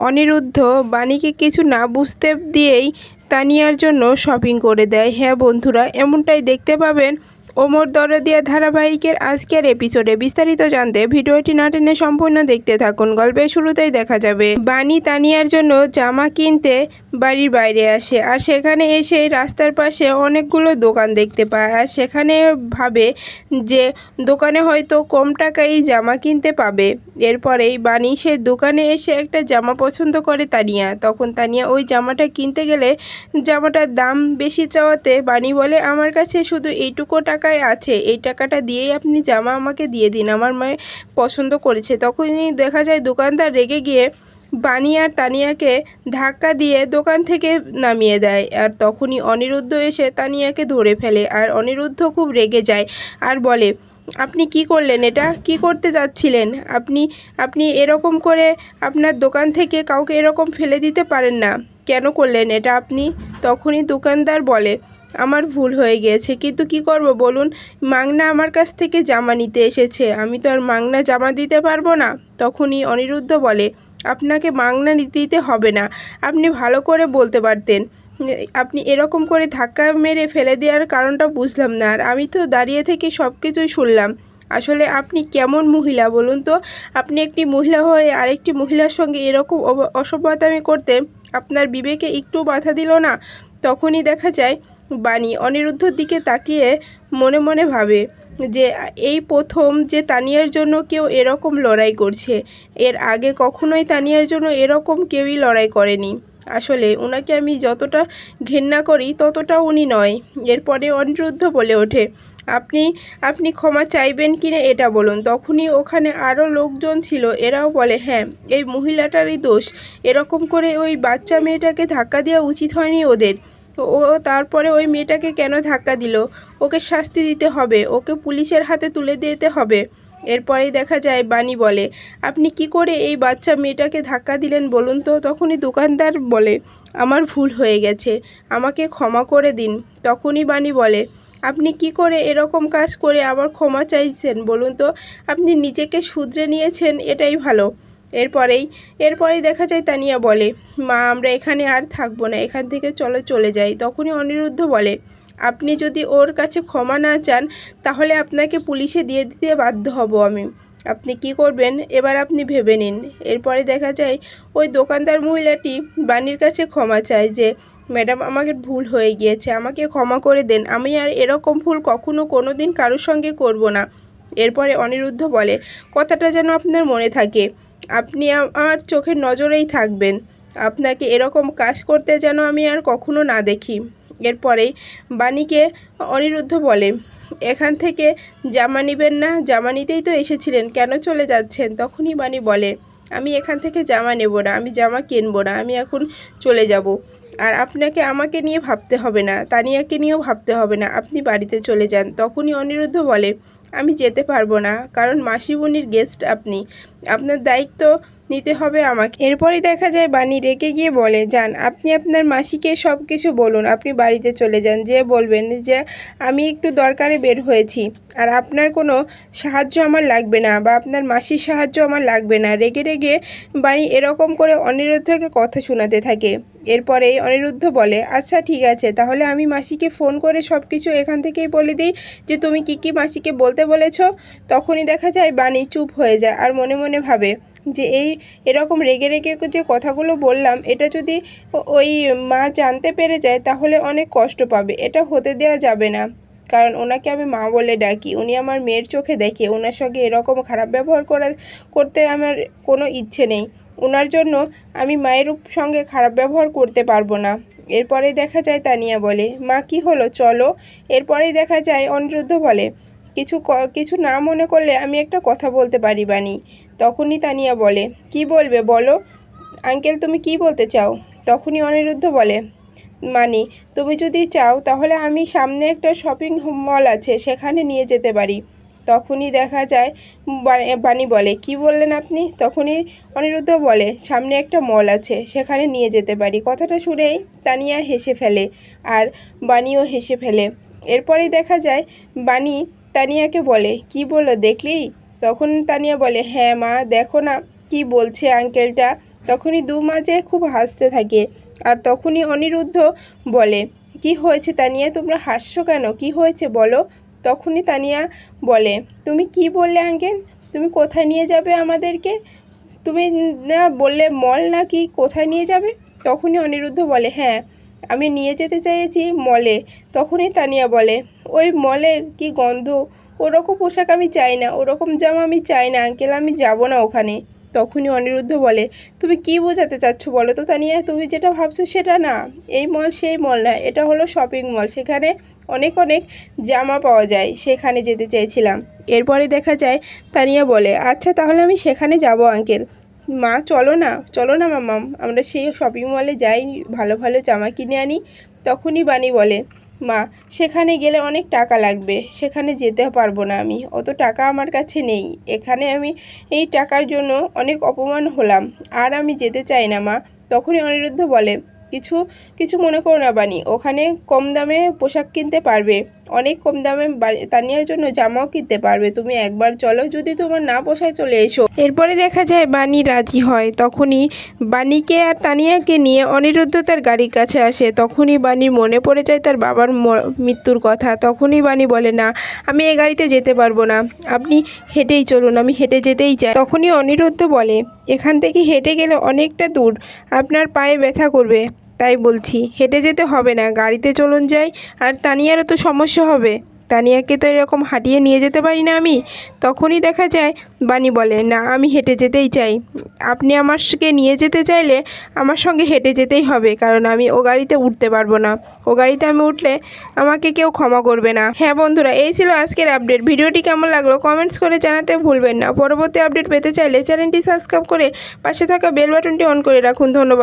অনিরুদ্ধ বাণীকে কিছু না বুঝতে দিয়েই তানিয়ার জন্য শপিং করে দেয়। হ্যাঁ বন্ধুরা, এমনটাই দেখতে পাবেন ওমর দরদিয়া ধারাবাহিকের আজকের এপিসোডে বিস্তারিত জানতে ভিডিওটি না টেনে সম্পূর্ণ দেখতে থাকুন। গল্পের শুরুতেই দেখা যাবে। বাণী তানিয়ার জন্য জামা কিনতে বাড়ির বাইরে আসে। আর সেখানে এসে রাস্তার পাশে অনেকগুলো দোকান দেখতে পায়। আর সেখানে ভাবে যে দোকানে হয়তো কম টাকায় জামা কিনতে পাবে। এরপরেই বাণী সেই দোকানে এসে একটা জামা পছন্দ করে তানিয়া। তখন তানিয়া ওই জামাটা কিনতে গেলে জামাটার দাম বেশি চাওয়াতে বাণী বলে, আমার কাছে শুধু এইটুকু টাকায় আছে। এই টাকাটা দিয়েই আপনি জামা আমাকে দিয়ে দিন। আমার মায়ে পছন্দ করেছে। তখনই দেখা যায় দোকানদার রেগে গিয়ে আর তানিয়াকে ধাক্কা দিয়ে দোকান থেকে নামিয়ে দেয়। আর তখনই অনিরুদ্ধ এসে তানিয়াকে ধরে ফেলে আর অনিরুদ্ধ খুব রেগে যায় আর বলে, আপনি কি করলেন এটা? কি করতে যাচ্ছিলেন? আপনি আপনি এরকম করে আপনার দোকান থেকে কাউকে এরকম ফেলে দিতে পারেন না। কেন করলেন এটা আপনি? তখনই দোকানদার বলে, আমার ভুল হয়ে গিয়েছে, কিন্তু কি করব বলুন? মাংনা আমার কাছ থেকে জামা নিতে এসেছে। আমি তো আর মাংনা জামা দিতে পারব না? তখনই অনিরুদ্ধ বলে আপনাকে মাংনা দিতে হবে না। আপনি ভালো করে বলতে পারতেন। আপনি এরকম করে ধাক্কা মেরে ফেলে দেওয়ার কারণটা বুঝলাম না। আর আমি তো দাঁড়িয়ে থেকে সব কিছুই শুনলাম। আসলে আপনি কেমন মহিলা বলুন তো? আপনি একটি মহিলা হয়ে আরেকটি মহিলার সঙ্গে এরকম অসভ্যতামি করতে আপনার বিবেকে একটু বাধা দিল না? তখনই দেখা যায় বাণী অনিরুদ্ধর দিকে তাকিয়ে মনে মনে ভাবে। যে, এই প্রথম যে তানিয়ার জন্য কেউ এরকম লড়াই করছে, এর আগে কখনোই তানিয়ার জন্য এরকম কেউই লড়াই করেনি। আসলে ওনাকে আমি যতটা ঘেন্না করি, ততটা উনি নয়। এরপরে অনিরুদ্ধ বলে ওঠে, আপনি আপনি ক্ষমা চাইবেন কি না এটা বলুন। তখনই ওখানে আরও লোকজন ছিল, এরাও বলে হ্যাঁ এই মহিলাটারই দোষ। এরকম করে ওই বাচ্চা মেয়েটাকে ধাক্কা দেওয়া উচিত হয়নি ওদের। ও তারপরে ওই মেয়েটাকে কেন ধাক্কা দিল? ওকে শাস্তি দিতে হবে, ওকে পুলিশের হাতে তুলে দিতে হবে। এরপরেই দেখা যায়, বাণী বলে, আপনি কি করে এই বাচ্চা মেয়েটাকে ধাক্কা দিলেন বলুন তো? তখনই দোকানদার বলে, আমার ভুল হয়ে গেছে, আমাকে ক্ষমা করে দিন। তখনই বাণী বলে, আপনি কি করে এরকম কাজ করে আবার ক্ষমা চাইছেন বলুন তো? আপনি নিজেকে শুধরে নিয়েছেন, এটাই ভালো। এরপরেই এরপরেই দেখা যায় তানিয়া বলে, মা, আমরা এখানে আর থাকব না, এখান থেকে চলো চলে যাই। তখনই অনিরুদ্ধ বলে, আপনি যদি ওর কাছে ক্ষমা না চান, তাহলে আপনাকে পুলিশে দিয়ে দিতে বাধ্য হব আমি। আপনি কি করবেন, এবার আপনি ভেবে নিন। এরপরে দেখা যায়, ওই দোকানদার মহিলাটি বাণীর কাছে ক্ষমা চায় যে, ম্যাডাম, আমাকে ভুল হয়ে গিয়েছে, আমাকে ক্ষমা করে দেন। আমি আর এরকম ভুল কখনো কোনো দিন কারোর সঙ্গে করব না। এরপরে অনিরুদ্ধ বলে, কথাটা যেন আপনার মনে থাকে। আপনি আমার চোখের নজরেই থাকবেন। আপনাকে এরকম কাজ করতে যেন আমি আর কখনো না দেখি। এরপরেই বাণীকে অনিরুদ্ধ বলে, এখান থেকে জামা নিবেন না, জামা নিতেই তো এসেছিলেন, কেন চলে যাচ্ছেন? তখনই বাণী বলে, আমি এখান থেকে জামা নেব না, আমি জামা কিনবো না, আমি এখন চলে যাব। আর আপনাকে আমাকে নিয়ে ভাবতে হবে না, তানিয়াকে নিয়েও ভাবতে হবে না, আপনি বাড়িতে চলে যান। তখনই অনিরুদ্ধ বলে আমি যেতে পারব না। কারণ মাসিমণির গেস্ট আপনি। আপনার দায়িত্ব নিতে হবে আমাকে। এরপরই দেখা যায় বাণী রেগে গিয়ে বলে যান আপনি আপনার মাসিকে সব কিছু বলুন। আপনি বাড়িতে চলে যান। যে বলবেন যে আমি একটু দরকারে বের হয়েছি আর আপনার কোনো সাহায্য আমার লাগবে না বা আপনার মাসির সাহায্য আমার লাগবে না। রেগে রেগে বাণী এরকম করে অনিরুদ্ধকে কথা শোনাতে থাকে। এরপরেই অনিরুদ্ধ বলে আচ্ছা ঠিক আছে। তাহলে আমি মাসিকে ফোন করে সব কিছু এখান থেকেই বলে দিই যে তুমি কি কি মাসিকে বলতে বলেছ? তখনই দেখা যায় বাণী চুপ হয়ে যায় আর মনে মনে ভাবে যে এই এরকম রেগে রেগে যে কথাগুলো বললাম, এটা যদি ওই মা জানতে পেরে যায়, তাহলে অনেক কষ্ট পাবে। এটা হতে দেওয়া যাবে না। কারণ ওনাকে আমি মা বলে ডাকি, উনি আমার মেয়ের চোখে দেখে ওনার সঙ্গে এরকম খারাপ ব্যবহার করা, করতে আমার কোনো ইচ্ছে নেই। ওনার জন্য আমি মায়ের সঙ্গে খারাপ ব্যবহার করতে পারব না। এরপরেই দেখা যায় তানিয়া বলে, মা, কি হলো? চলো। এরপরেই দেখা যায় অনিরুদ্ধ বলে কিছু কিছু না মনে করলে আমি একটা কথা বলতে পারি বানি তখনই তানিয়া বলে, কি বলবে বলো? আঙ্কেল, তুমি কি বলতে চাও? তখনই অনিরুদ্ধ বলে, মানি, তুমি যদি চাও তাহলে আমি সামনে একটা শপিং মল আছে, সেখানে নিয়ে যেতে পারি। তখনই দেখা যায়, বাণী বলে, কি বললেন আপনি? তখনই অনিরুদ্ধ বলে, সামনে একটা মল আছে, সেখানে নিয়ে যেতে পারি। কথাটা শুনেই তানিয়া হেসে ফেলে, আর বাণীও হেসে ফেলে। এরপরেই দেখা যায়, বাণী তানিয়াকে বলে, কি বলল, দেখলি? তখন তানিয়া বলে হ্যাঁ মা, দেখো না কি বলছে আঙ্কেলটা। তখনই দু মাঝে খুব হাসতে থাকে। আর তখনই অনিরুদ্ধ বলে, কি হয়েছে তানিয়া, তোমরা হাসছো কেন? কি হয়েছে বলো? তখনই তানিয়া বলে, তুমি কি বললে আঙ্কেল? তুমি কোথায় নিয়ে যাবে আমাদেরকে? তুমি না বললে মল নাকি কোথায় নিয়ে যাবে? তখনই অনিরুদ্ধ বলে হ্যাঁ আমি নিয়ে যেতে চেয়েছি মলে। তখনই তানিয়া বলে, ওই মলের কি গন্ধ? ওরকম পোশাক আমি চাই না, ওরকম জামা আমি চাই না, আঙ্কেল, আমি যাব না ওখানে। তখনই অনিরুদ্ধ বলে, তুমি কি বোঝাতে চাচ্ছ বলো তো তানিয়া? তুমি যেটা ভাবছ সেটা না। এই মল সেই মল না, এটা হলো শপিং মল সেখানে অনেক অনেক জামা পাওয়া যায়, সেখানে যেতে চেয়েছিলাম এরপরে দেখা যায়, তানিয়া বলে আচ্ছা তাহলে আমি সেখানে যাব, আঙ্কেল। মা, চলো না চলো না মামাম। আমরা সেই শপিং মলে যাই, ভালো ভালো জামা কিনে আনি। তখনই বানি বলে, মা, সেখানে গেলে অনেক টাকা লাগবে। সেখানে যেতে পারব না আমি। অত টাকা আমার কাছে নেই। এখানে আমি এই টাকার জন্য অনেক অপমান হলাম। আর আমি যেতে চাই না, মা। তখনই অনিরুদ্ধ বলে কিছু কিছু মনে করো না বানি ওখানে কম দামে পোশাক কিনতে পারবে। অনেক কম দামে তানিয়ার জন্য জামাও কিনতে পারবে। তুমি একবার চলো যদি তোমার না পোষায় চলে এসো। এরপরে দেখা যায় বানি রাজি হয়, তখনই বানিকে আর তানিয়াকে নিয়ে অনিরুদ্ধ তার গাড়ির কাছে আসে। তখনই বানির মনে পড়ে যায় তার বাবার মৃত্যুর কথা। তখনই বানি বলে, না, আমি এ গাড়িতে যেতে পারব না। আপনি হেঁটেই চলুন, আমি হেঁটে যেতেই চাই। তখনই অনিরুদ্ধ বলে, এখান থেকে হেঁটে গেলে অনেকটা দূর। আপনার পায়ে ব্যথা করবে। তাই বলছি, হেঁটে যেতে হবে না, গাড়িতে চলুন যাই। আর তানিয়ারও তো সমস্যা হবে। তানিয়াকে তো এরকম হাঁটিয়ে নিয়ে যেতে পারি না আমি। তখনই দেখা যায়, বানি বলে, না, আমি হেঁটে যেতেই চাই। আপনি আমারকে নিয়ে যেতে চাইলে আমার সঙ্গে হেঁটে যেতেই হবে, কারণ আমি ও গাড়িতে উঠতে পারব না। ও গাড়িতে আমি উঠলে আমাকে কেউ ক্ষমা করবে না। হ্যাঁ বন্ধুরা, এই ছিল আজকের আপডেট। ভিডিওটি কেমন লাগল কমেন্টস করে জানাতে ভুলবেন না। পরবর্তী আপডেট পেতে চাইলে চ্যানেলটি সাবস্ক্রাইব করে পাশে থাকা বেল বাটনটি অন করে রাখুন। ধন্যবাদ।